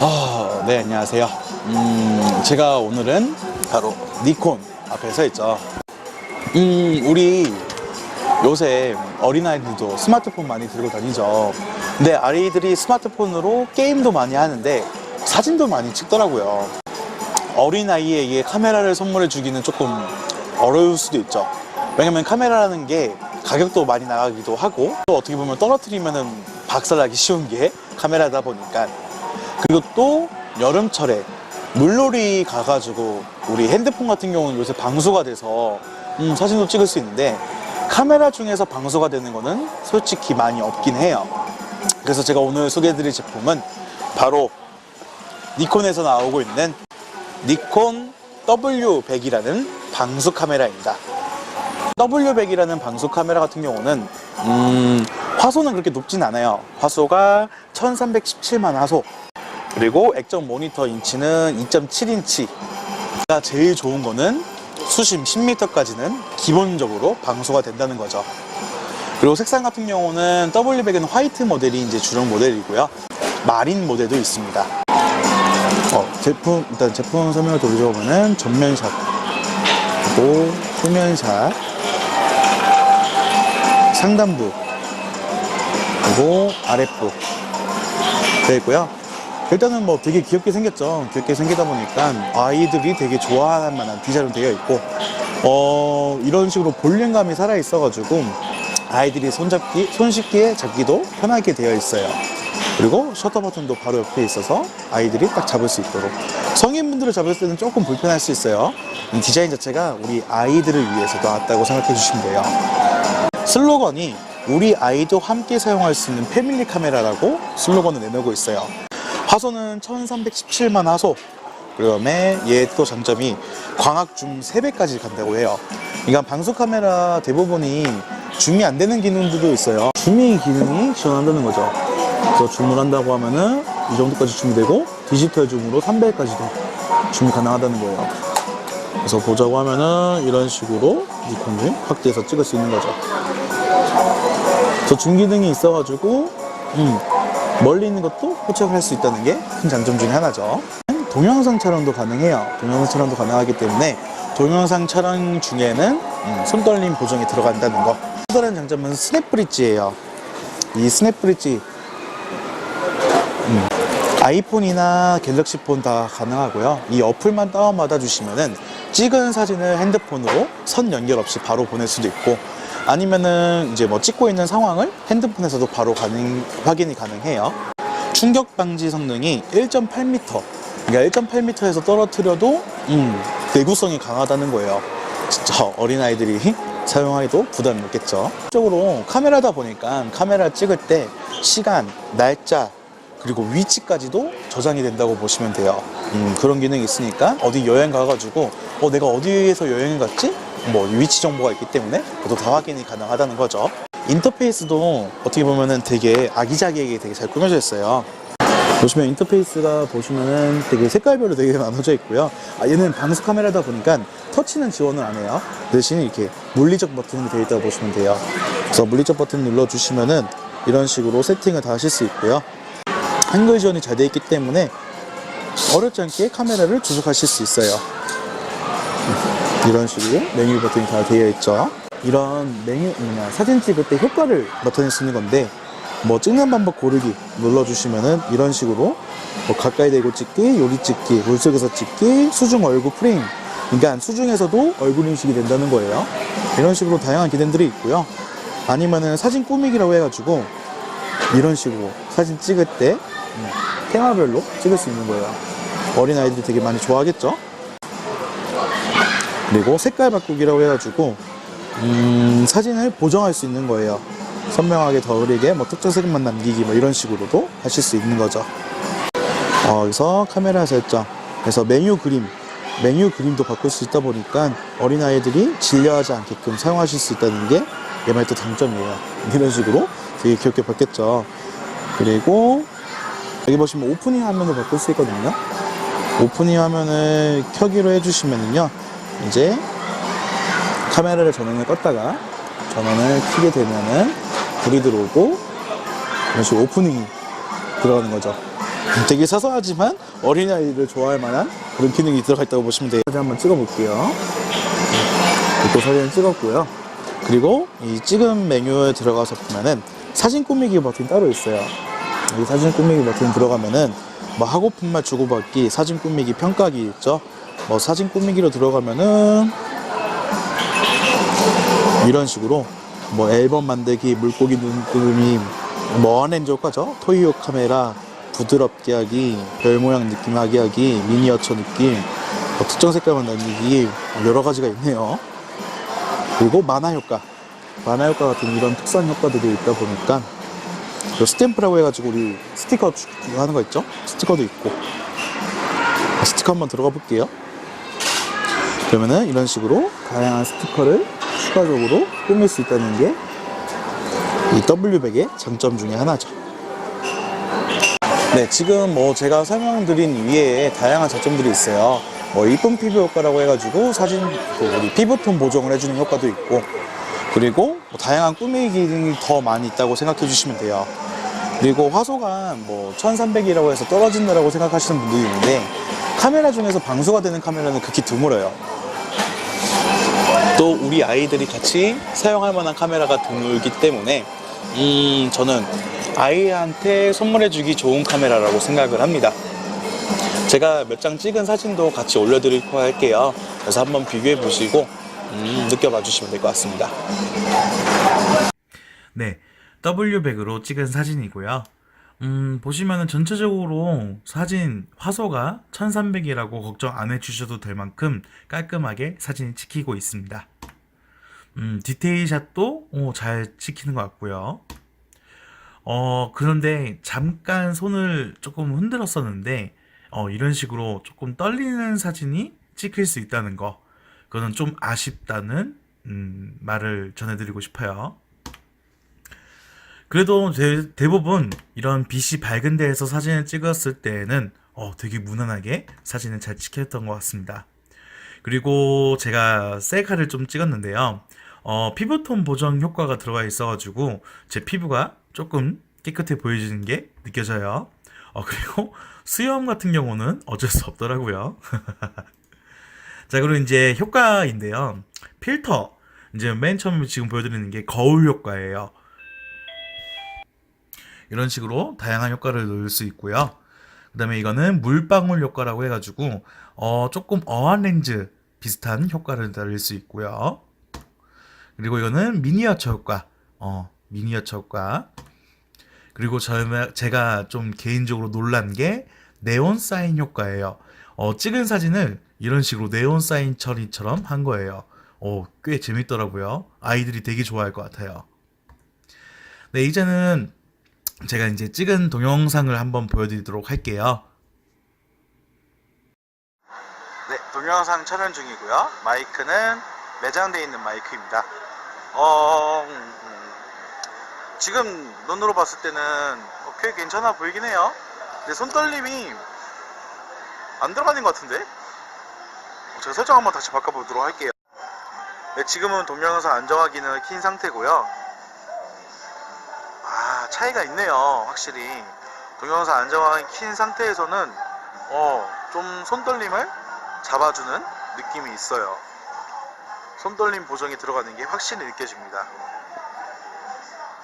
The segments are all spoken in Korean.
아, 네, 안녕하세요. 음, 제가 오늘은 바로 니콘 앞에 서 있죠. 음, 우리 요새 어린아이들도 스마트폰 많이 들고 다니죠. 근데 아이들이 스마트폰으로 게임도 많이 하는데 사진도 많이 찍더라고요. 어린아이에게 카메라를 선물해 주기는 조금 어려울 수도 있죠. 왜냐면 카메라라는 게 가격도 많이 나가기도 하고 또 어떻게 보면 떨어뜨리면은 박살나기 쉬운 게 카메라다 보니까 그리고 또 여름철에 물놀이 가가지고 우리 핸드폰 같은 경우는 요새 방수가 돼서 음, 사진도 찍을 수 있는데 카메라 중에서 방수가 되는 거는 솔직히 많이 없긴 해요. 그래서 제가 오늘 소개해드릴 제품은 바로 니콘에서 나오고 있는 니콘 W100이라는 방수 카메라입니다. W100이라는 방수 카메라 같은 경우는 음, 화소는 그렇게 높진 않아요. 화소가 1317만 화소. 그리고 액정 모니터 인치는 2.7인치가 제일 좋은 거는 수심 10m까지는 기본적으로 방수가 된다는 거죠. 그리고 색상 같은 경우는 W100은 화이트 모델이 이제 주력 모델이고요. 마린 모델도 있습니다. 어, 제품 일단 제품 설명을 돌려보면은 전면샷 그리고 후면샷 상단부 그리고 아랫부 되어 있고요. 일단은 뭐 되게 귀엽게 생겼죠. 귀엽게 생기다 보니까 아이들이 되게 좋아할 만한 디자인으로 되어 있고 어 이런 식으로 볼륨감이 살아 있어가지고 아이들이 손잡기 손쉽게 잡기도 편하게 되어 있어요. 그리고 셔터 버튼도 바로 옆에 있어서 아이들이 딱 잡을 수 있도록 성인분들을 잡을 때는 조금 불편할 수 있어요. 이 디자인 자체가 우리 아이들을 위해서 나왔다고 생각해 주시면 돼요. 슬로건이 우리 아이도 함께 사용할 수 있는 패밀리 카메라라고 슬로건을 내놓고 있어요. 화소는 1317만 화소. 그다음에 얘 또 장점이 광학 줌 3배까지 간다고 해요. 그러니까 방수 카메라 대부분이 줌이 안 되는 기능들도 있어요. 줌이 기능이 지원한다는 거죠. 그래서 줌을 한다고 하면은 이 정도까지 줌이 되고 디지털 줌으로 3배까지도 줌이 가능하다는 거예요. 그래서 보자고 하면은 이런 식으로 니콘을 확대해서 찍을 수 있는 거죠. 저 중기능이 있어가지고 음, 멀리 있는 것도 포착할 수 있다는 게 큰 장점 중에 하나죠. 동영상 촬영도 가능해요. 동영상 촬영도 가능하기 때문에 동영상 촬영 중에는 음, 손떨림 보정이 들어간다는 거. 또 다른 장점은 스냅 브릿지예요. 이 스냅 브릿지 음, 아이폰이나 갤럭시 폰 다 가능하고요. 이 어플만 다운받아 주시면은 찍은 사진을 핸드폰으로 선 연결 없이 바로 보낼 수도 있고 아니면은 이제 뭐 찍고 있는 상황을 핸드폰에서도 바로 가능, 확인이 가능해요. 충격 방지 성능이 1.8m. 그러니까 1.8m에서 떨어뜨려도 음, 내구성이 강하다는 거예요. 진짜 어린아이들이 사용하기도 부담이 없겠죠. 적으로 카메라다 보니까 카메라 찍을 때 시간, 날짜, 그리고 위치까지도 저장이 된다고 보시면 돼요. 음, 그런 기능이 있으니까 어디 여행 가가지고 어, 내가 어디에서 여행을 갔지? 뭐 위치 정보가 있기 때문에 그것도 다 확인이 가능하다는 거죠. 인터페이스도 어떻게 보면은 되게 아기자기하게 되게 잘 꾸며져 있어요. 보시면 인터페이스가 보시면은 되게 색깔별로 되게 나눠져 있고요. 아, 얘는 방수 카메라다 보니까 터치는 지원을 안 해요. 대신 이렇게 물리적 버튼이 되어 있다고 보시면 돼요. 그래서 물리적 버튼 눌러주시면은 이런 식으로 세팅을 다 하실 수 있고요. 한글 지원이 잘 되어 있기 때문에 어렵지 않게 카메라를 조작하실 수 있어요. 이런 식으로 메뉴 버튼이 다 되어 있죠. 이런 메뉴, 뭐냐, 사진 찍을 때 효과를 나타낼 수 있는 건데, 뭐 찍는 방법 고르기 눌러주시면은 이런 식으로 뭐 가까이 대고 찍기, 요리 찍기, 물속에서 찍기, 수중 얼굴 프레임. 그러니까 수중에서도 얼굴 인식이 된다는 거예요. 이런 식으로 다양한 기능들이 있고요. 아니면은 사진 꾸미기라고 해가지고 이런 식으로 사진 찍을 때 음, 테마별로 찍을 수 있는 거예요. 어린아이들이 되게 많이 좋아하겠죠? 그리고 색깔 바꾸기라고 해가지고 음, 사진을 보정할 수 있는 거예요. 선명하게 더 어리게 뭐 특정 색만 남기기 뭐 이런 식으로도 하실 수 있는 거죠. 어, 여기서 카메라 설정, 그래서 메뉴 그림, 메뉴 그림도 바꿀 수 있다 보니까 어린아이들이 질려하지 않게끔 사용하실 수 있다는 게 얘만의 또 장점이에요. 이런 식으로 되게 귀엽게 바뀌었죠. 그리고 여기 보시면 오프닝 화면도 바꿀 수 있거든요. 오프닝 화면을 켜기로 해주시면은요, 이제 카메라를 전원을 껐다가 전원을 켜게 되면은 불이 들어오고 이런 식으로 오프닝이 들어가는 거죠. 되게 사소하지만 어린아이를 좋아할 만한 그런 기능이 들어가 있다고 보시면 돼요. 사진 한번 찍어볼게요. 이렇게 사진을 찍었고요. 그리고 이 찍은 메뉴에 들어가서 보면은 사진 꾸미기 버튼이 따로 있어요. 이 사진 꾸미기 버튼 들어가면은 뭐 하고픈 말 주고받기, 사진 꾸미기 평가기 있죠. 뭐 사진 꾸미기로 들어가면은 이런 식으로 뭐 앨범 만들기, 물고기 뭐 원렌즈 효과죠. 토이오 카메라, 부드럽게 하기, 별 모양 느낌 하게 하기, 미니어처 느낌, 뭐 특정 색깔만 남기기 여러 가지가 있네요. 그리고 만화 효과, 만화 효과 같은 이런 특수한 효과들이 있다 보니까 요 스탬프라고 해가지고 우리 스티커 주- 하는 거 있죠? 스티커도 있고 스티커 한번 들어가 볼게요. 그러면은 이런 식으로 다양한 스티커를 추가적으로 꾸밀 수 있다는 게 이 W백의 장점 중에 하나죠. 네, 지금 뭐 제가 설명드린 위에 다양한 장점들이 있어요. 뭐 이쁜 피부 효과라고 해가지고 사진 그 우리 피부톤 보정을 해주는 효과도 있고 그리고 뭐 다양한 꾸미기 기능이 더 많이 있다고 생각해 주시면 돼요. 그리고 화소가 뭐 1300이라고 해서 떨어진다라고 생각하시는 분들이 있는데 카메라 중에서 방수가 되는 카메라는 극히 드물어요. 또 우리 아이들이 같이 사용할 만한 카메라가 드물기 때문에 음 저는 아이한테 선물해주기 좋은 카메라라고 생각을 합니다. 제가 몇 장 찍은 사진도 같이 올려드리고 할게요. 그래서 한번 비교해 보시고 음, 느껴봐 주시면 될 것 같습니다. 네, W백으로 찍은 사진이고요. 음, 보시면은 전체적으로 사진 화소가 1300이라고 걱정 안 해주셔도 될 만큼 깔끔하게 사진이 찍히고 있습니다. 음, 디테일 샷도 오, 잘 찍히는 것 같고요. 어, 그런데 잠깐 손을 조금 흔들었었는데, 어, 이런 식으로 조금 떨리는 사진이 찍힐 수 있다는 거, 그거는 좀 아쉽다는, 음, 말을 전해드리고 싶어요. 그래도 대, 대부분 이런 빛이 밝은 데에서 사진을 찍었을 때에는 어, 되게 무난하게 사진을 잘 찍혔던 것 같습니다. 그리고 제가 셀카를 좀 찍었는데요. 어, 피부톤 보정 효과가 들어가 있어가지고 제 피부가 조금 깨끗해 보여지는 게 느껴져요. 어, 그리고 수염 같은 경우는 어쩔 수 없더라고요. 자, 그리고 이제 효과인데요. 필터. 이제 맨 처음 지금 보여드리는 게 거울 효과예요. 이런 식으로 다양한 효과를 넣을 수 있고요. 그 다음에 이거는 물방울 효과라고 해가지고, 어, 조금 어안 렌즈 비슷한 효과를 달릴 수 있고요. 그리고 이거는 미니어처 효과, 어, 미니어처 효과. 그리고 저, 제가 좀 개인적으로 놀란 게 네온 사인 효과예요. 어, 찍은 사진을 이런 식으로 네온 사인 처리처럼 한 거예요. 어, 꽤 재밌더라고요. 아이들이 되게 좋아할 것 같아요. 네, 이제는 제가 이제 찍은 동영상을 한번 보여드리도록 할게요. 네, 동영상 촬영 중이고요. 마이크는 매장되어 있는 마이크입니다. 어, 음, 음, 지금 눈으로 봤을 때는 어, 꽤 괜찮아 보이긴 해요. 근데 손떨림이 안 들어가는 것 같은데? 어, 제가 설정 한번 다시 바꿔보도록 할게요. 네, 지금은 동영상 안정화 기능을 킨 상태고요. 아, 차이가 있네요. 확실히. 동영상 안정화 킨 상태에서는 어, 좀 손떨림을 잡아주는 느낌이 있어요. 손떨림 보정이 들어가는 게 확실히 느껴집니다.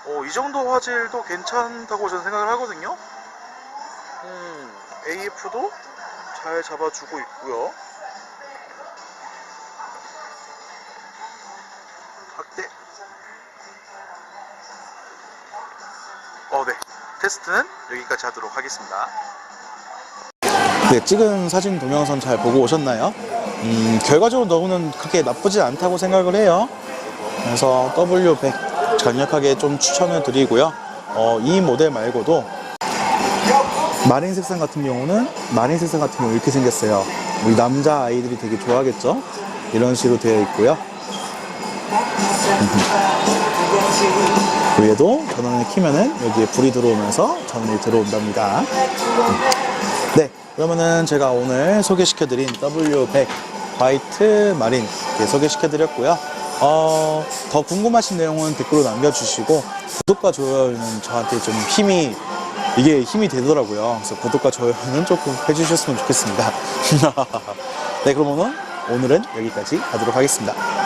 어, 이 정도 화질도 괜찮다고 저는 생각을 하거든요. 음, AF도 잘 잡아주고 있고요. 어, 네. 테스트는 여기까지 하도록 하겠습니다. 네, 찍은 사진 동영상 잘 보고 오셨나요? 음, 결과적으로 너무는 그렇게 나쁘지 않다고 생각을 해요. 그래서 W100 강력하게 좀 추천을 드리고요. 어, 이 모델 말고도 마린 색상 같은 경우는 마린 색상 같은 경우 이렇게 생겼어요. 우리 남자 아이들이 되게 좋아하겠죠? 이런 식으로 되어 있고요. 위에도 전원을 키면은 여기에 불이 들어오면서 전원이 들어온답니다. 네, 그러면은 제가 오늘 소개시켜드린 W100 화이트 마린 소개시켜드렸고요. 어, 더 궁금하신 내용은 댓글로 남겨주시고 구독과 좋아요는 저한테 좀 힘이 이게 힘이 되더라고요. 그래서 구독과 좋아요는 조금 해주셨으면 좋겠습니다. 네, 그러면은 오늘은 여기까지 하도록 하겠습니다.